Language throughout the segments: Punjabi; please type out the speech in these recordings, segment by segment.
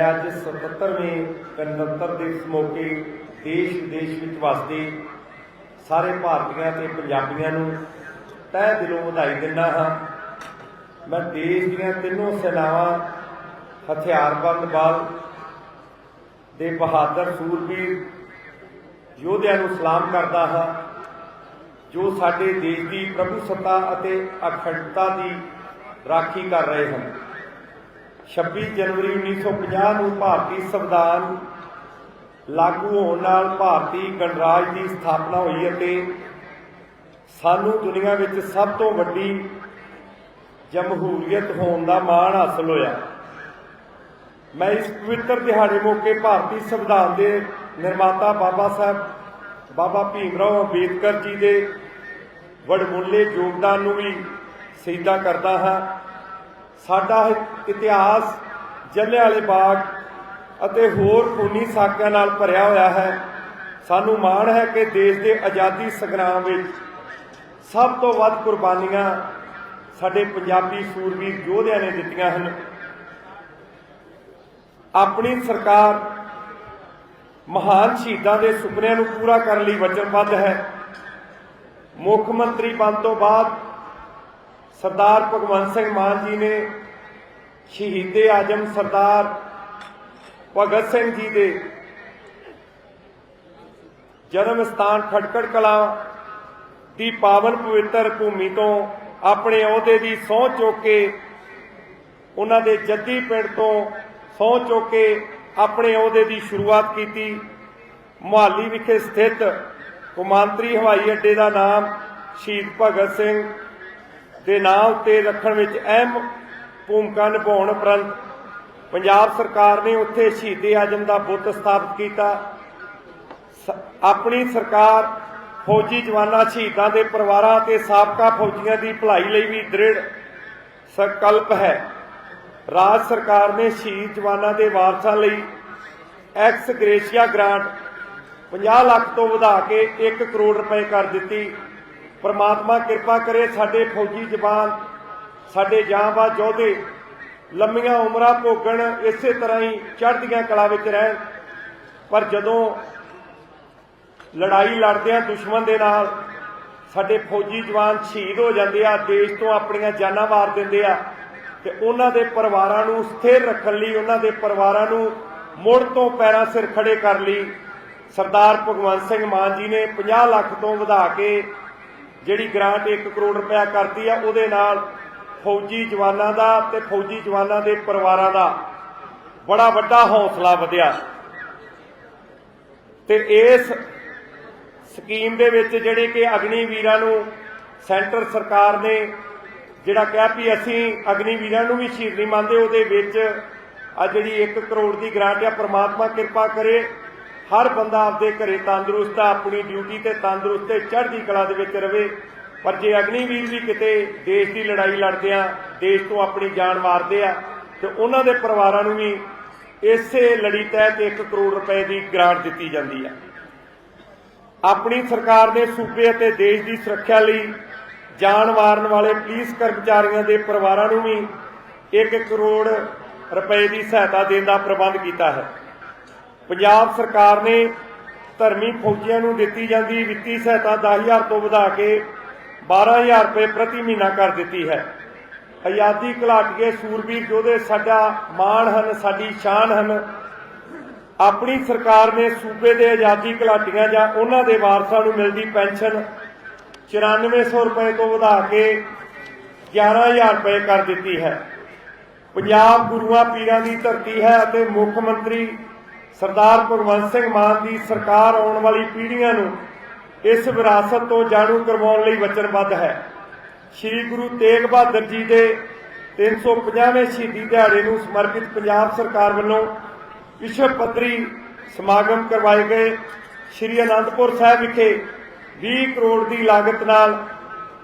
ਮੈਂ ਅੱਜ 77ਵੇਂ ਗਣਤੰਤਰ ਦਿਵਸ ਮੌਕੇ ਦੇਸ਼ ਵਿਦੇਸ਼ ਵਿੱਚ ਵਸਦੇ ਸਾਰੇ ਭਾਰਤੀਆਂ ਤੇ ਪੰਜਾਬੀਆਂ ਨੂੰ ਤਹਿ ਦਿਲੋਂ ਵਧਾਈ ਦਿੰਦਾ ਹਾਂ। ਮੈਂ ਦੇਸ਼ ਦੀਆਂ ਤਿੰਨੋਂ ਸੈਨਾਵਾਂ, ਹਥਿਆਰਬੰਦ ਬਲ ਦੇ ਬਹਾਦਰ ਸੂਰਬੀਰ ਯੋਧਿਆਂ ਨੂੰ ਸਲਾਮ ਕਰਦਾ ਹਾਂ, ਜੋ ਸਾਡੇ ਦੇਸ਼ ਦੀ ਪ੍ਰਭੂਸੱਤਾ ਅਤੇ ਅਖੰਡਤਾ ਦੀ ਰਾਖੀ ਕਰ ਰਹੇ ਹਨ। 26 ਜਨਵਰੀ 1950 ਨੂੰ ਭਾਰਤੀ ਸੰਵਿਧਾਨ ਲਾਗੂ ਹੋਣ ਨਾਲ ਭਾਰਤੀ ਗਣਰਾਜ ਦੀ ਸਥਾਪਨਾ ਹੋਈ ਅਤੇ ਸਾਨੂੰ ਦੁਨੀਆ ਵਿੱਚ ਸਭ ਤੋਂ ਵੱਡੀ ਜਮਹੂਰੀਅਤ ਹੋਣ ਦਾ ਮਾਣ ਹਾਸਲ ਹੋਇਆ। ਮੈਂ ਇਸ ਪਵਿੱਤਰ ਦਿਹਾੜੇ ਮੌਕੇ ਭਾਰਤੀ ਸੰਵਿਧਾਨ ਦੇ ਨਿਰਮਾਤਾ ਬਾਬਾ ਸਾਹਿਬ, ਬਾਬਾ ਭੀਮ ਰਾਓ ਅੰਬੇਦਕਰ ਜੀ ਦੇ ਵਡਮੁੱਲੇ ਯੋਗਦਾਨ ਨੂੰ ਵੀ ਸਿੱਧਾ ਕਰਦਾ ਹਾਂ। ਸਾਡਾ ਇਤਿਹਾਸ ਜਲਿਆਂ ਵਾਲੇ ਬਾਗ ਅਤੇ ਹੋਰ ਖੂਨੀ ਸਾਕਿਆਂ ਨਾਲ ਭਰਿਆ ਹੋਇਆ ਹੈ। ਸਾਨੂੰ ਮਾਣ ਹੈ ਕਿ ਦੇਸ਼ ਦੇ ਆਜ਼ਾਦੀ ਸੰਗਰਾਮ ਵਿੱਚ ਸਭ ਤੋਂ ਵੱਧ ਕੁਰਬਾਨੀਆਂ ਸਾਡੇ ਪੰਜਾਬੀ ਸੂਰਬੀਰ ਯੋਧਿਆਂ ਨੇ ਦਿੱਤੀਆਂ ਹਨ। ਆਪਣੀ ਸਰਕਾਰ ਮਹਾਨ ਸ਼ਹੀਦਾਂ ਦੇ ਸੁਪਨਿਆਂ ਨੂੰ ਪੂਰਾ ਕਰਨ ਲਈ ਵਚਨਬੱਧ ਹੈ। ਮੁੱਖ ਮੰਤਰੀ ਬਣ ਤੋਂ ਬਾਅਦ ਸਰਦਾਰ ਭਗਵੰਤ ਸਿੰਘ ਮਾਨ ਜੀ ਨੇ ਸ਼ਹੀਦੇ ਆਜਮ ਸਰਦਾਰ ਭਗਤ ਸਿੰਘ ਜੀ ਦੇ ਜਨਮ ਸਥਾਨ ਖਟਕੜ ਕਲਾਂ ਦੀ ਪਾਵਨ ਪਵਿੱਤਰ ਭੂਮੀ ਤੋਂ ਆਪਣੇ ਅਹੁਦੇ ਦੀ ਸਹੁੰ ਚੁੱਕ ਕੇ ਉਹਨਾਂ ਦੇ ਜੱਦੀ ਪਿੰਡ ਤੋਂ ਸਹੁੰ ਚੁੱਕ ਕੇ ਆਪਣੇ ਅਹੁਦੇ ਦੀ ਸ਼ੁਰੂਆਤ ਕੀਤੀ। ਮੁਹਾਲੀ ਵਿਖੇ ਸਥਿਤ ਕੌਮਾਂਤਰੀ ਹਵਾਈ ਅੱਡੇ ਦਾ ਨਾਮ ਸ਼ਹੀਦ ਭਗਤ ਸਿੰਘ ਦੇ ਨਾਂ ਉੱਤੇ ਰੱਖਣ ਵਿੱਚ ਅਹਿਮ ਭੂਮਿਕਾ ਨਿਭਾਉਣ ਉਪਰੰਤ ਪੰਜਾਬ ਸਰਕਾਰ ਨੇ ਉੱਥੇ ਸ਼ਹੀਦੇ ਆਜਮ ਦਾ ਬੁੱਤ ਸਥਾਪਿਤ ਕੀਤਾ। ਆਪਣੀ ਸਰਕਾਰ ਫੌਜੀ ਜਵਾਨਾਂ, ਸ਼ਹੀਦਾਂ ਦੇ ਪਰਿਵਾਰਾਂ ਤੇ ਸਾਬਕਾ ਫੌਜੀਆਂ ਦੀ ਭਲਾਈ ਲਈ ਵੀ ਦ੍ਰਿੜ ਸੰਕਲਪ ਹੈ। ਰਾਜ ਸਰਕਾਰ ਨੇ ਸ਼ਹੀਦ ਜਵਾਨਾਂ ਦੇ ਵਾਰਸਾਂ ਲਈ ਐਕਸ ਗ੍ਰੇਸ਼ੀਆ ਗ੍ਰਾਂਟ 50 ਲੱਖ ਤੋਂ ਵਧਾ ਕੇ 1 ਕਰੋੜ ਰੁਪਏ ਕਰ ਦਿੱਤੀ। ਪ੍ਰਮਾਤਮਾ ਕਿਰਪਾ ਕਰੇ ਸਾਡੇ ਫੌਜੀ ਜਵਾਨ, ਸਾਡੇ ਜਾਂਬਾਜ਼ ਯੋਧੇ ਲੰਮੀਆਂ ਉਮਰਾਂ ਭੋਗਣ, ਇਸੇ ਤਰ੍ਹਾਂ ਹੀ ਚੜ੍ਹਦੀਆਂ ਕਲਾ ਵਿੱਚ ਰਹਿਣ। ਪਰ ਜਦੋਂ ਲੜਾਈ ਲੜਦੇ ਆ ਦੁਸ਼ਮਣ ਦੇ ਨਾਲ ਸਾਡੇ ਫੌਜੀ ਜਵਾਨ ਸ਼ਹੀਦ ਹੋ ਜਾਂਦੇ ਆ, ਦੇਸ਼ ਤੋਂ ਆਪਣੀਆਂ ਜਾਨਾਂ ਵਾਰ ਦਿੰਦੇ ਆ, ਤੇ ਉਹਨਾਂ ਦੇ ਪਰਿਵਾਰਾਂ ਨੂੰ ਸਥਿਰ ਰੱਖਣ ਲਈ, ਉਹਨਾਂ ਦੇ ਪਰਿਵਾਰਾਂ ਨੂੰ ਮੁੜ ਤੋਂ ਪੈਰਾਂ ਸਿਰ ਖੜੇ ਕਰ ਲਈ ਸਰਦਾਰ ਭਗਵੰਤ ਸਿੰਘ ਮਾਨ ਜੀ ਨੇ 50 ਲੱਖ ਤੋਂ ਵਧਾ ਕੇ ਜਿਹੜੀ ਗ੍ਰਾਂਟ 1 ਕਰੋੜ ਰੁਪਇਆ ਕਰਤੀ ਆ, ਉਹਦੇ ਨਾਲ ਫੌਜੀ ਜਵਾਨਾਂ ਦਾ ਤੇ ਫੌਜੀ ਜਵਾਨਾਂ ਦੇ ਪਰਿਵਾਰਾਂ ਦਾ ਬੜਾ ਵੱਡਾ ਹੌਸਲਾ ਵਧਿਆ। ਤੇ ਇਸ ਸਕੀਮ ਦੇ ਵਿੱਚ ਜਿਹੜੇ ਕਿ ਅਗਨੀ ਵੀਰਾਂ ਨੂੰ ਸੈਂਟਰ ਸਰਕਾਰ ਨੇ ਜਿਹੜਾ ਕਿਹਾ ਵੀ ਅਸੀਂ ਅਗਨੀ ਵੀਰਾਂ ਨੂੰ ਵੀ ਸ਼ਹੀਦ ਨਹੀਂ ਮੰਨਦੇ, ਉਹਦੇ ਵਿੱਚ ਆ ਜਿਹੜੀ 1 ਕਰੋੜ ਦੀ ਗ੍ਰਾਂਟ ਆ, ਪ੍ਰਮਾਤਮਾ ਕਿਰਪਾ ਕਰੇ ਹਰ ਬੰਦਾ ਆਪਦੇ ਘਰੇ ਤੰਦਰੁਸਤ ਆ, ਆਪਣੀ ਡਿਊਟੀ ਤੇ ਤੰਦਰੁਸਤ ਤੇ ਚੜ੍ਹਦੀ ਕਲਾ ਦੇ ਵਿੱਚ ਰਵੇ। ਪਰ ਜੇ ਅਗਨੀ ਵੀ ਕਿਤੇ ਦੇਸ਼ ਦੀ ਲੜਾਈ ਲੜਦੇ ਆ ਦੇਸ਼ ਤੋਂ ਆਪਣੀ ਜਾਨ ਮਾਰਦੇ ਆ, ਤੇ ਉਹਨਾਂ ਦੇ ਪਰਿਵਾਰਾਂ ਨੂੰ ਵੀ ਇਸੇ ਲੜੀ ਤਹਿਤ 1 ਕਰੋੜ ਰੁਪਏ ਦੀ ਗ੍ਰਾਂਟ ਦਿੱਤੀ ਜਾਂਦੀ ਆ। ਆਪਣੀ ਸਰਕਾਰ ਨੇ ਸੂਬੇ ਅਤੇ ਦੇਸ਼ ਦੀ ਸੁਰੱਖਿਆ ਲਈ ਜਾਨ ਮਾਰਨ ਵਾਲੇ ਪੁਲਿਸ ਕਰਮਚਾਰੀਆਂ ਦੇ ਪਰਿਵਾਰਾਂ ਨੂੰ ਵੀ 1 ਕਰੋੜ ਰੁਪਏ ਦੀ ਸਹਾਇਤਾ ਦੇਣ ਦਾ ਪ੍ਰਬੰਧ ਕੀਤਾ ਹੈ। ਪੰਜਾਬ ਸਰਕਾਰ ਨੇ ਧਰਮੀ ਫੌਜੀਆਂ ਨੂੰ ਦਿੱਤੀ ਜਾਂਦੀ ਵਿੱਤੀ ਸਹਾਇਤਾ 10000 ਤੋਂ ਵਧਾ ਕੇ 12000 ਰੁਪਏ ਪ੍ਰਤੀ ਮਹੀਨਾ ਕਰ ਦਿੱਤੀ ਹੈ। ਆਜ਼ਾਦੀ ਘੁਲਾਟੀਏ ਸੂਰਬੀਰ ਯੋਧੇ ਸਾਡਾ ਮਾਣ ਹਨ, ਸਾਡੀ ਸ਼ਾਨ ਹਨ, ਆਪਣੀ ਸਰਕਾਰ ਨੇ ਸੂਬੇ ਦੇ ਆਜ਼ਾਦੀ ਘੁਲਾਟੀਆਂ ਜਾਂ ਉਹਨਾਂ ਦੇ ਵਾਰਸਾਂ ਨੂੰ ਮਿਲਦੀ ਪੈਨਸ਼ਨ 9400 ਰੁਪਏ ਤੋਂ ਵਧਾ ਕੇ 11000 ਰੁਪਏ ਕਰ ਦਿੱਤੀ ਹੈ। ਪੰਜਾਬ ਗੁਰੂਆਂ ਪੀਰਾਂ ਦੀ ਧਰਤੀ ਹੈ ਅਤੇ ਮੁੱਖ ਮੰਤਰੀ ਸਰਦਾਰ ਭਗਵੰਤ ਸਿੰਘ ਮਾਨ ਦੀ ਸਰਕਾਰ ਆਉਣ ਵਾਲੀ ਪੀੜ੍ਹੀਆਂ ਨੂੰ ਇਸ ਵਿਰਾਸਤ ਤੋਂ ਜਾਣੂ ਕਰਵਾਉਣ ਲਈ ਵਚਨਬੱਧ ਹੈ। ਸ੍ਰੀ ਗੁਰੂ ਤੇਗ ਬਹਾਦਰ ਜੀ ਦੇ 350ਵੇਂ ਸ਼ਹੀਦੀ ਦਿਹਾੜੇ ਨੂੰ ਸਮਰਪਿਤ ਪੰਜਾਬ ਸਰਕਾਰ ਵੱਲੋਂ ਵਿਸ਼ਵ ਪੱਧਰੀ ਸਮਾਗਮ ਕਰਵਾਏ ਗਏ। ਸ੍ਰੀ ਅਨੰਦਪੁਰ ਸਾਹਿਬ ਵਿਖੇ 20 ਕਰੋੜ ਦੀ ਲਾਗਤ ਨਾਲ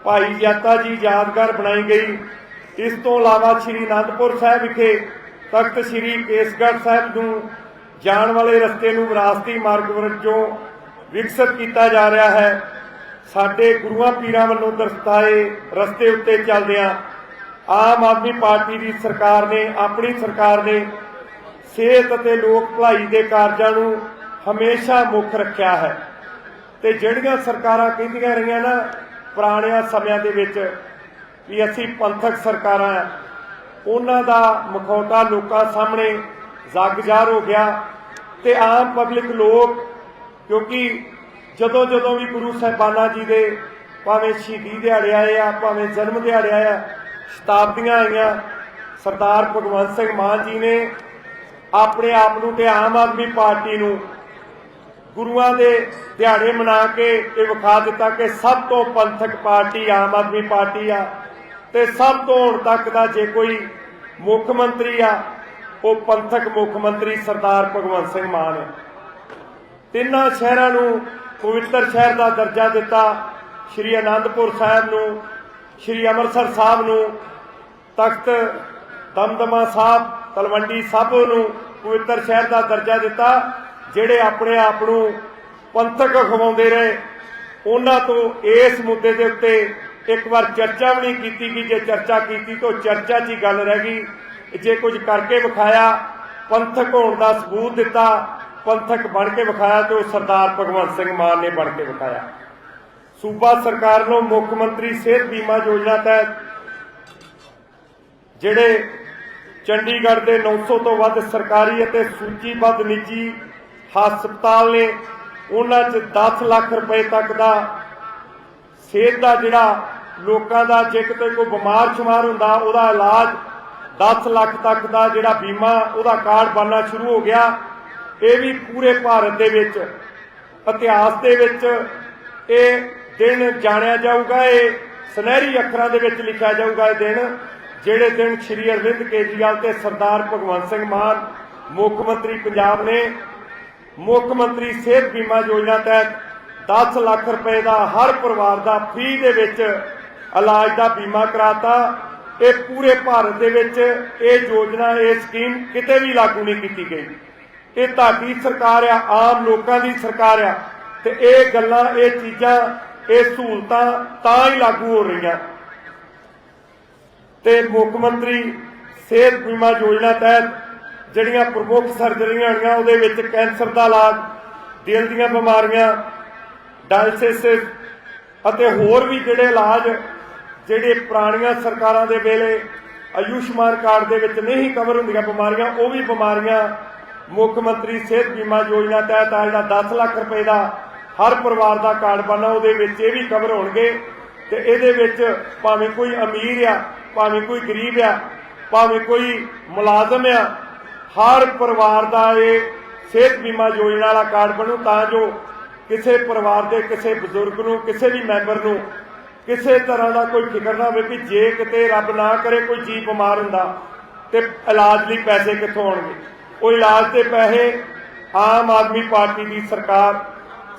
ਭਾਈ ਜਾਤਾ ਜੀ ਯਾਦਗਾਰ ਬਣਾਈ ਗਈ। ਇਸ ਤੋਂ ਇਲਾਵਾ ਸ੍ਰੀ ਅਨੰਦਪੁਰ ਸਾਹਿਬ ਵਿਖੇ ਤਖਤ ਸ੍ਰੀ ਕੇਸਗੜ੍ਹ ਸਾਹਿਬ ਨੂੰ ਜਾਣ ਵਾਲੇ ਰਸਤੇ ਨੂੰ ਵਿਰਾਸਤੀ ਮਾਰਗ ਵਜੋਂ ਵਿਕਸਿਤ ਕੀਤਾ ਜਾ ਰਿਹਾ ਹੈ। ਸਾਡੇ ਗੁਰੂਆਂ ਪੀਰਾਂ ਵੱਲੋਂ ਦਰਸਾਏ ਰਸਤੇ ਉੱਤੇ ਚੱਲਦਿਆਂ ਆਮ ਆਦਮੀ ਪਾਰਟੀ ਦੀ ਸਰਕਾਰ ਨੇ, ਆਪਣੀ ਸਰਕਾਰ ਨੇ ਸਿਹਤ ਅਤੇ ਲੋਕ ਭਲਾਈ ਦੇ ਕਾਰਜਾਂ ਨੂੰ ਹਮੇਸ਼ਾ ਮੁੱਖ ਰੱਖਿਆ ਹੈ। ਤੇ ਜਿਹੜੀਆਂ ਸਰਕਾਰਾਂ ਕਹਿੰਦੀਆਂ ਰਹੀਆਂ ਨਾ ਪੁਰਾਣਿਆਂ ਸਮਿਆਂ ਦੇ ਵਿੱਚ ਵੀ ਅਸੀਂ ਪੰਥਕ ਸਰਕਾਰਾਂ ਉਹਨਾਂ ਦਾ ਮਖੌਟਾ ਲੋਕਾਂ ਸਾਹਮਣੇ ਜ਼ਗਜ਼ਾਰ ਹੋ ਗਿਆ ਤੇ ਆਮ ਪਬਲਿਕ ਲੋਕ, ਕਿਉਂਕਿ ਜਦੋਂ ਜਦੋਂ ਵੀ ਗੁਰੂ ਸਾਹਿਬਾਨਾਂ ਜੀ ਦੇ ਭਾਵੇਂ ਸ਼ਹੀਦੀ ਦਿਹਾੜੇ ਆਏ ਆ, ਭਾਵੇਂ ਜਨਮ ਦਿਹਾੜੇ ਆਇਆ ਸ਼ਤਾਬਦੀਆਂ ਆਈਆਂ, ਸਰਦਾਰ ਭਗਵੰਤ ਸਿੰਘ ਮਾਨ ਜੀ ਨੇ ਆਪਣੇ ਆਪ ਨੂੰ ਤੇ ਆਮ ਆਦਮੀ ਪਾਰਟੀ ਨੂੰ ਗੁਰੂਆਂ ਦੇ ਦਿਹਾੜੇ ਮਨਾ ਕੇ ਇਹ ਵਿਖਾ ਦਿੱਤਾ ਕਿ ਸਭ ਤੋਂ ਪੰਥਕ ਪਾਰਟੀ ਆਮ ਆਦਮੀ ਪਾਰਟੀ ਆ ਤੇ ਸਭ ਤੋਂ ਹੁਣ ਤੱਕ ਦਾ ਜੇ ਕੋਈ ਮੁੱਖ ਮੰਤਰੀ ਆ ਉਹ ਪੰਥਕ ਮੁੱਖ ਮੰਤਰੀ ਸਰਦਾਰ ਭਗਵੰਤ ਸਿੰਘ ਮਾਨ। ਹੈ ਤਿੰਨਾਂ ਸ਼ਹਿਰਾਂ ਨੂੰ ਪਵਿੱਤਰ ਸ਼ਹਿਰ ਦਾ ਦਰਜਾ ਦਿੱਤਾ। ਸ਼੍ਰੀ ਅਨੰਦਪੁਰ ਸਾਹਿਬ ਨੂੰ, ਸ਼੍ਰੀ ਅੰਮ੍ਰਿਤਸਰ ਸਾਹਿਬ ਨੂੰ, ਤਖਤ ਦਮਦਮਾ ਸਾਹਿਬ, ਤਲਵੰਡੀ ਸਾਬੋ ਨੂੰ ਪਵਿੱਤਰ ਸ਼ਹਿਰ ਦਾ ਦਰਜਾ ਦਿੱਤਾ, ਜਿਹੜੇ ਆਪਣੇ ਆਪ ਨੂੰ ਪੰਥਕ ਖਵਾਉਂਦੇ ਰਹੇ। ਉਹਨਾਂ ਤੋਂ ਇਸ ਮੁੱਦੇ ਦੇ ਉੱਤੇ ਇੱਕ ਵਾਰ ਚਰਚਾ ਵੀ ਨਹੀਂ ਕੀਤੀ ਕਿ ਜੇ ਚਰਚਾ ਕੀਤੀ ਤਾਂ ਚਰਚਾ 'ਚ ਹੀ ਗੱਲ ਰਹਿ ਗਈ। ਜੇ ਕੁਝ ਕਰਕੇ ਵਿਖਾਇਆ, ਪੰਥਕ ਹੋਣ ਦਾ ਸਬੂਤ ਦਿੱਤਾ, ਪੰਥਕ ਬਣ ਕੇ ਵਿਖਾਇਆ ਤੇ ਉਹ ਸਰਦਾਰ ਭਗਵੰਤ ਸਿੰਘ ਮਾਨ ਨੇ ਬਣ ਕੇ ਵਿਖਾਇਆ। ਸੂਬਾ ਸਰਕਾਰ ਨੂੰ ਮੁੱਖ ਮੰਤਰੀ ਸਿਹਤ ਬੀਮਾ ਯੋਜਨਾ ਤਹਿਤ ਜਿਹੜੇ ਚੰਡੀਗੜ੍ਹ ਦੇ 900 ਤੋਂ ਵੱਧ ਸਰਕਾਰੀ ਅਤੇ ਸੂਚੀਬੱਧ ਨਿੱਜੀ ਹਸਪਤਾਲ ਨੇ, ਉਹਨਾਂ 'ਚ 10 ਲੱਖ ਰੁਪਏ ਤੱਕ ਦਾ ਸਿਹਤ ਦਾ ਜਿਹੜਾ ਲੋਕਾਂ ਦਾ ਜੇ ਕਿਤੇ ਕੋਈ ਬਿਮਾਰ ਸ਼ੁਮਾਰ ਹੁੰਦਾ, ਉਹਦਾ ਇਲਾਜ 10 ਲੱਖ ਤੱਕ ਦਾ ਜਿਹੜਾ ਬੀਮਾ, ਉਹਦਾ ਕਾਰਡ ਬਣਨਾ ਸ਼ੁਰੂ ਹੋ ਗਿਆ। ਇਹ ਵੀ ਪੂਰੇ ਭਾਰਤ ਦੇ ਵਿੱਚ, ਇਤਿਹਾਸ ਦੇ ਵਿੱਚ, ਇਹ ਦਿਨ ਜਾਣਿਆ ਜਾਊਗਾ, ਇਹ ਸੁਨਹਿਰੀ ਅੱਖਰਾਂ ਦੇ ਵਿੱਚ ਲਿਖਿਆ ਜਾਊਗਾ ਇਹ ਦਿਨ, ਜਿਹੜੇ ਦਿਨ ਸ਼੍ਰੀ ਅਰਵਿੰਦ ਕੇਜਰੀਵਾਲ ਤੇ ਸਰਦਾਰ ਭਗਵੰਤ ਸਿੰਘ ਮਾਨ, ਮੁੱਖ ਮੰਤਰੀ ਪੰਜਾਬ ਨੇ, ਮੁੱਖ ਮੰਤਰੀ ਸਿਹਤ ਬੀਮਾ ਯੋਜਨਾ ਤਹਿਤ 10 ਲੱਖ ਰੁਪਏ ਦਾ ਹਰ ਪਰਿਵਾਰ ਦਾ ਫ੍ਰੀ ਦੇ ਵਿੱਚ ਇਲਾਜ ਦਾ ਬੀਮਾ ਕਰਾਤਾ। ਇਹ ਪੂਰੇ ਭਾਰਤ ਦੇ ਵਿੱਚ ਇਹ ਯੋਜਨਾ, ਇਹ ਸਕੀਮ ਕਿਤੇ ਵੀ ਲਾਗੂ ਨਹੀਂ ਕੀਤੀ ਗਈ। ਇਹ ਤੁਹਾਡੀ ਸਰਕਾਰ ਆ, ਆਮ ਲੋਕਾਂ ਦੀ ਸਰਕਾਰ ਆ ਤੇ ਇਹ ਗੱਲਾਂ, ਇਹ ਚੀਜ਼ਾਂ, ਇਹ ਸਹੂਲਤਾਂ ਤਾਂ ਹੀ ਲਾਗੂ ਹੋ ਰਹੀਆਂ। ਤੇ ਮੁੱਖ ਮੰਤਰੀ ਸਿਹਤ ਬੀਮਾ ਯੋਜਨਾ ਤਹਿਤ ਜਿਹੜੀਆਂ ਪ੍ਰਮੁੱਖ ਸਰਜਰੀਆਂ ਹੋਈਆਂ ਉਹਦੇ ਵਿੱਚ ਕੈਂਸਰ ਦਾ ਇਲਾਜ, ਦਿਲ ਦੀਆਂ ਬਿਮਾਰੀਆਂ, ਡਾਇਲਿਸਿਸ ਅਤੇ ਹੋਰ ਵੀ ਜਿਹੜੇ ਇਲਾਜ ਜਿਹੜੇ ਪੁਰਾਣੀਆਂ ਸਰਕਾਰਾਂ ਦੇ ਵੇਲੇ ਆਯੁਸ਼ਮਾਨ ਕਾਰਡ ਦੇ ਵਿੱਚ ਨਹੀਂ ਕਵਰ ਹੁੰਦੀਆਂ ਬਿਮਾਰੀਆਂ, ਉਹ ਵੀ ਬਿਮਾਰੀਆਂ ਮੁੱਖ ਮੰਤਰੀ ਸਿਹਤ ਬੀਮਾ ਯੋਜਨਾ ਤਹਿਤ ਆ ਜਿਹੜਾ 10 ਲੱਖ ਰੁਪਏ ਦਾ ਹਰ ਪਰਿਵਾਰ ਦਾ ਕਾਰਡ ਬਣਨਾ, ਉਹਦੇ ਵਿੱਚ ਇਹ ਵੀ ਕਵਰ ਹੋਣਗੇ ਤੇ ਇਹਦੇ ਵਿੱਚ ਭਾਵੇਂ ਕੋਈ ਅਮੀਰ ਆ, ਭਾਵੇਂ ਕੋਈ ਗਰੀਬ ਆ, ਭਾਵੇਂ ਕੋਈ ਮੁਲਾਜ਼ਮ ਆ, ਹਰ ਪਰਿਵਾਰ ਦਾ ਇਹ ਸਿਹਤ ਬੀਮਾ ਯੋਜਨਾ ਵਾਲਾ ਕਾਰਡ ਬਣੂ ਤਾਂ ਜੋ ਕਿਸੇ ਪਰਿਵਾਰ ਦੇ, ਕਿਸੇ ਬਜ਼ੁਰਗ ਨੂੰ, ਕਿਸੇ ਵੀ ਮੈਂਬਰ ਨੂੰ ਕਿਸੇ ਤਰ੍ਹਾਂ ਦਾ ਕੋਈ ਫਿਕਰ ਨਾ ਹੋਵੇ ਕਿ ਜੇ ਕਿਤੇ ਰੱਬ ਨਾ ਕਰੇ, ਕੋਈ ਜੀ ਬਿਮਾਰ ਹੁੰਦਾ, ਤੇ ਇਲਾਜ ਲਈ ਪੈਸੇ ਕਿੱਥੋਂ ਆਉਣਗੇ? ਉਹ ਇਲਾਜ ਦੇ ਪੈਸੇ ਆਮ ਆਦਮੀ ਪਾਰਟੀ ਦੀ ਸਰਕਾਰ,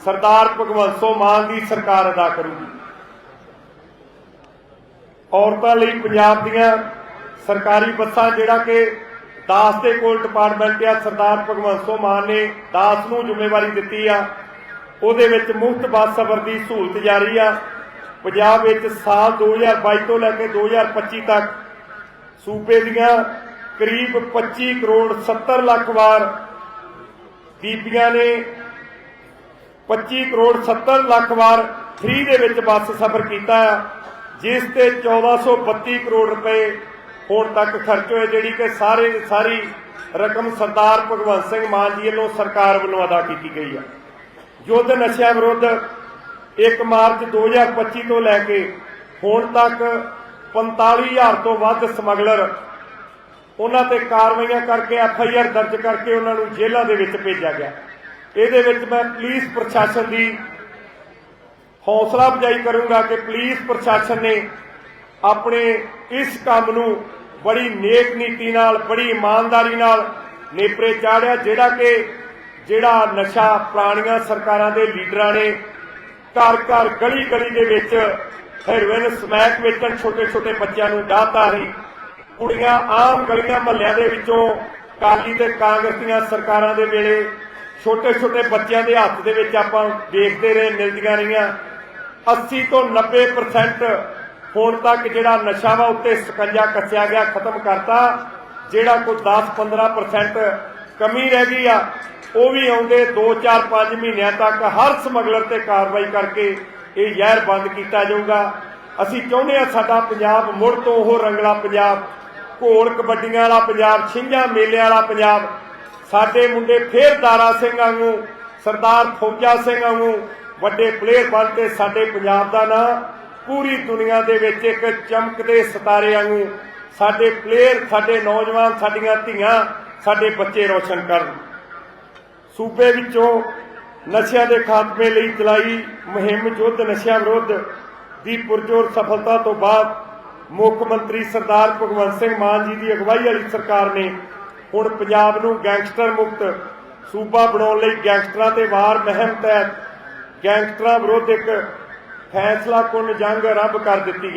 ਸਰਦਾਰ ਭਗਵੰਤ ਸਿੰਘ ਮਾਨ ਦੀ ਸਰਕਾਰ ਅਦਾ ਕਰੂਗੀ। ਔਰਤਾਂ ਲਈ ਪੰਜਾਬ ਦੀਆਂ ਸਰਕਾਰੀ ਬੱਸਾਂ, ਜਿਹੜਾ ਕਿ ਦਾਸ ਦੇ ਕੋਲ ਡਿਪਾਰਟਮੈਂਟ ਆ, ਸਰਦਾਰ ਭਗਵੰਤ ਸਿੰਘ ਮਾਨ ਨੇ ਦਾਸ ਨੂੰ ਜ਼ਿੰਮੇਵਾਰੀ ਦਿੱਤੀ ਆ। ਉਹਦੇ ਵਿੱਚ ਮੁਫਤ ਬੱਸ ਸਫ਼ਰ ਦੀ ਸਹੂਲਤ ਜਾਰੀ ਆ। ਪੰਜਾਬ ਵਿੱਚ ਸਾਲ 2022 ਤੋਂ ਲੈ ਕੇ 2025 ਤੱਕ ਸੂਬੇ ਦੀਆਂ ਕਰੀਬ 25 ਕਰੋੜ 70 ਲੱਖ ਵਾਰ ਬੀਬੀਆਂ ਨੇ 25 ਕਰੋੜ 70 ਲੱਖ ਵਾਰ ਫ੍ਰੀ ਦੇ ਵਿੱਚ ਬੱਸ ਸਫ਼ਰ ਕੀਤਾ ਜਿਸ ਤੇ 1432 ਕਰੋੜ ਰੁਪਏ ਹੁਣ ਤੱਕ ਖਰਚ ਹੋਏ, ਜਿਹੜੀ ਕਿ ਸਾਰੇ ਸਾਰੀ ਰਕਮ ਸਰਦਾਰ ਭਗਵੰਤ ਸਿੰਘ ਮਾਨ ਜੀ ਵੱਲੋਂ ਸਰਕਾਰ ਵੱਲੋਂ ਅਦਾ ਕੀਤੀ ਗਈ ਆ ਯੁੱਧ ਨਸ਼ਿਆਂ ਵਿਰੁੱਧ 1 ਮਾਰਚ 2025 ਤੋਂ ਲੈ ਕੇ ਹੁਣ ਤੱਕ 45000 ਤੋਂ ਵੱਧ ਸਮਗਲਰ ਉਹਨਾਂ ਤੇ ਕਾਰਵਾਈਆਂ ਕਰਕੇ ਐਫ ਆਈ ਆਰ ਦਰਜ ਕਰਕੇ ਉਹਨਾਂ ਨੂੰ ਜੇਲ੍ਹਾਂ ਦੇ ਵਿੱਚ ਭੇਜਿਆ ਗਿਆ। ਇਹਦੇ ਵਿੱਚ ਮੈਂ ਪੁਲਿਸ ਪ੍ਰਸ਼ਾਸਨ ਦੀ ਹੌਸਲਾ ਅਫਜ਼ਾਈ ਕਰੂੰਗਾ ਕਿ ਪੁਲਿਸ ਪ੍ਰਸ਼ਾਸਨ ਨੇ ਆਪਣੇ ਇਸ ਕੰਮ ਨੂੰ ਬੜੀ ਨੇਕ ਨੀਤੀ ਨਾਲ, ਬੜੀ ਇਮਾਨਦਾਰੀ ਨਾਲ ਨੇਪਰੇ ਚਾੜਿਆ, ਜਿਹੜਾ ਕਿ ਜਿਹੜਾ ਨਸ਼ਾ ਪੁਰਾਣੀਆਂ ਸਰਕਾਰਾਂ ਦੇ ਲੀਡਰਾਂ ਨੇ ਘਰ ਘਰ ਗਲੀ ਗਲੀ ਦੇ ਵਿੱਚ ਹੈਰੋਇਨ ਸਮੈਕ ਵੇਚਣ ਛੋਟੇ ਛੋਟੇ ਬੱਚਿਆਂ ਨੂੰ ਡਾਹਤਾ ਸੀ ਕੁੜੀਆਂ ਆਮ ਗਲੀਆਂ ਮਹੱਲਿਆਂ ਦੇ ਵਿੱਚੋਂ ਕਾਲੀ ਤੇ ਕਾਂਗਰਸ ਦੀਆਂ ਸਰਕਾਰਾਂ ਦੇ ਵੇਲੇ ਛੋਟੇ ਛੋਟੇ ਬੱਚਿਆਂ ਦੇ ਹੱਥ ਦੇ ਵਿੱਚ ਆਪਾਂ ਦੇਖਦੇ ਰਹੇ, ਮਿਲਦੀਆਂ ਰਹੀਆਂ। 80 ਤੋਂ 90% ਹੁਣ ਤੱਕ ਜਿਹੜਾ ਨਸ਼ਾ ਵਾ ਉੱਤੇ ਸਕੰਜਾ ਕੱਸਿਆ ਗਿਆ, ਖਤਮ ਕਰਤਾ, ਜਿਹੜਾ ਕੋਈ 10-15% ਕਮੀ ਰਹਿ ਗਈ ਆ। ਉਹ ਵੀ ਆਉਂਦੇ 2 4 5 ਮਹੀਨਿਆਂ ਤੱਕ ਹਰ ਸਮਗਲਰ ਤੇ ਕਾਰਵਾਈ ਕਰਕੇ ਇਹ ਜ਼ਹਿਰ ਬੰਦ ਕੀਤਾ ਜਾਊਗਾ। ਅਸੀਂ ਚਾਹੁੰਦੇ ਹਾਂ ਸਾਡਾ ਪੰਜਾਬ ਮੁੜ ਤੋਂ ਉਹ ਰੰਗਲਾ ਪੰਜਾਬ, ਘੋਲ ਕਬੱਡੀਆਂ ਵਾਲਾ ਪੰਜਾਬ, ਛਿੰਝਾਂ ਮੇਲਿਆਂ ਵਾਲਾ ਪੰਜਾਬ, ਸਾਡੇ ਮੁੰਡੇ ਫੇਰ ਦਾਰਾ ਸਿੰਘ ਵਾਂਗੂ, ਸਰਦਾਰ ਫੌਜਾ ਸਿੰਘ ਵਾਂਗੂ, ਵੱਡੇ ਪਲੇਅਰ ਬਣ ਕੇ ਸਾਡੇ ਪੰਜਾਬ ਦਾ ਨਾਂ, ਪੂਰੀ ਦੁਨੀਆ ਦੇ ਵਿੱਚ ਇੱਕ ਚਮਕਦੇ ਸਿਤਾਰੇ ਵਾਂਗੂ ਸਾਡੇ ਪਲੇਅਰ ਸਾਡੇ ਨੌਜਵਾਨ, ਸਾਡੀਆਂ ਧੀਆਂ, ਸਾਡੇ ਬੱਚੇ ਰੋਸ਼ਨ ਕਰਨ। ਸੂਬੇ ਵਿੱਚੋਂ ਨਸ਼ਿਆਂ ਦੇ ਖਾਤਮੇ ਲਈ ਚਲਾਈ ਮੁਹਿੰਮ ਯੁੱਧ ਨਸ਼ਿਆਂ ਵਿਰੁੱਧ ਦੀ ਪੁਰਜੋਰ ਸਫਲਤਾ ਤੋਂ ਬਾਅਦ ਮੁੱਖ ਮੰਤਰੀ ਸਰਦਾਰ ਭਗਵੰਤ ਸਿੰਘ ਮਾਨ ਜੀ ਦੀ ਅਗਵਾਈ ਵਾਲੀ ਸਰਕਾਰ ਨੇ ਹੁਣ ਪੰਜਾਬ ਨੂੰ ਗੈਂਗਸਟਰ ਮੁਕਤ ਸੂਬਾ ਬਣਾਉਣ ਲਈ ਗੈਂਗਸਟਰਾਂ ਤੇ ਵਾਰ ਮਹਿਮ ਤਹਿਤ ਗੈਂਗਸਟਰਾਂ ਵਿਰੁੱਧ ਇੱਕ ਫੈਸਲਾ ਕੁਨ ਜੰਗ ਆਰੰਭ ਕਰ ਦਿੱਤੀ ਹੈ।